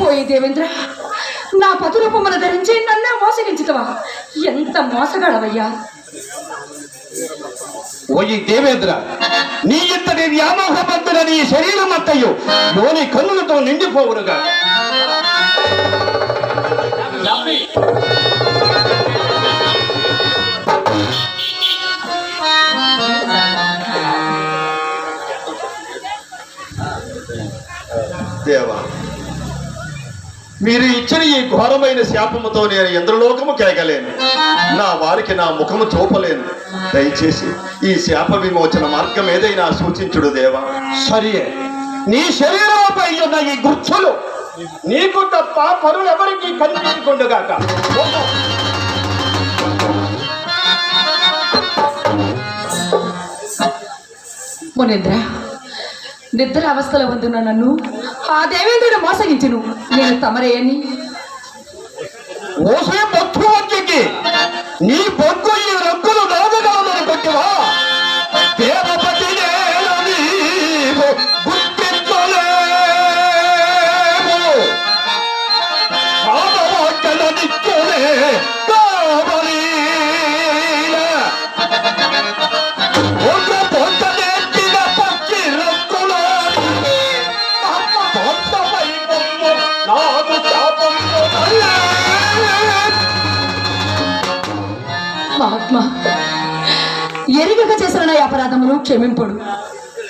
పోయి దేవేంద్ర నా పతురూపమును ధరించి నన్నే మోసగించుతవా ఎంత మోసగాడవయ్యా ఓయి దేవేంద్ర నీ ఇంతటి వ్యామోహబద్ధుల నీ శరీరం అత్తయ్యు లోని కన్నులతో నిండిపోవునుగా దేవా మీరు ఇచ్చిన ఈ ఘోరమైన శాపముతో నేను ఇంద్రలోకము కేగలేను నా వారికి నా ముఖము చూపలేను. దయచేసి ఈ శాప విమోచన మార్గం ఏదైనా సూచించుడు దేవా. సరే. నీ శరీరంపై ఉన్న ఈ గుర్తులు నీకు తప్ప పరులెవరికి కనిపించకుండుగాక. మునేంద్ర నిద్ర అవస్థలో ఉంటున్న నన్ను ఆ దేవేంద్రుడు మోసగించును. నేను తమరేయని? ఓసే బొత్తు వచ్చి నీ బొగ్గు ఈ శాపం మహాత్మ ఎరుగక చేసిన నా అపరాధమును క్షమింపుడు.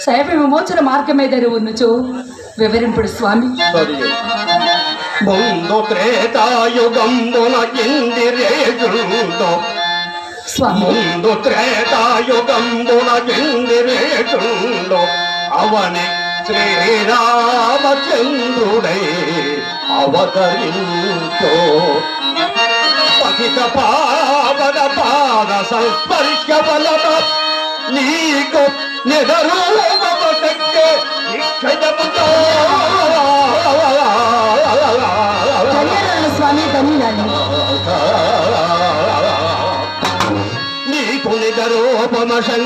శైవ విమోచన మార్గమేదరు ఉన్నచో వివరింపుడు స్వామి. త్రేతాయుగంబున ముందు త్రేతాయుగంబున అవని శ్రీరామచంద్రుడై. అవతరించో. పతిత పావన పాద సంస్పర్శ వలన నీకు నిదరూపమటెక్కే నిక్షయముతో స్వామి ధన్యులాలి నీకు నిదరూపమ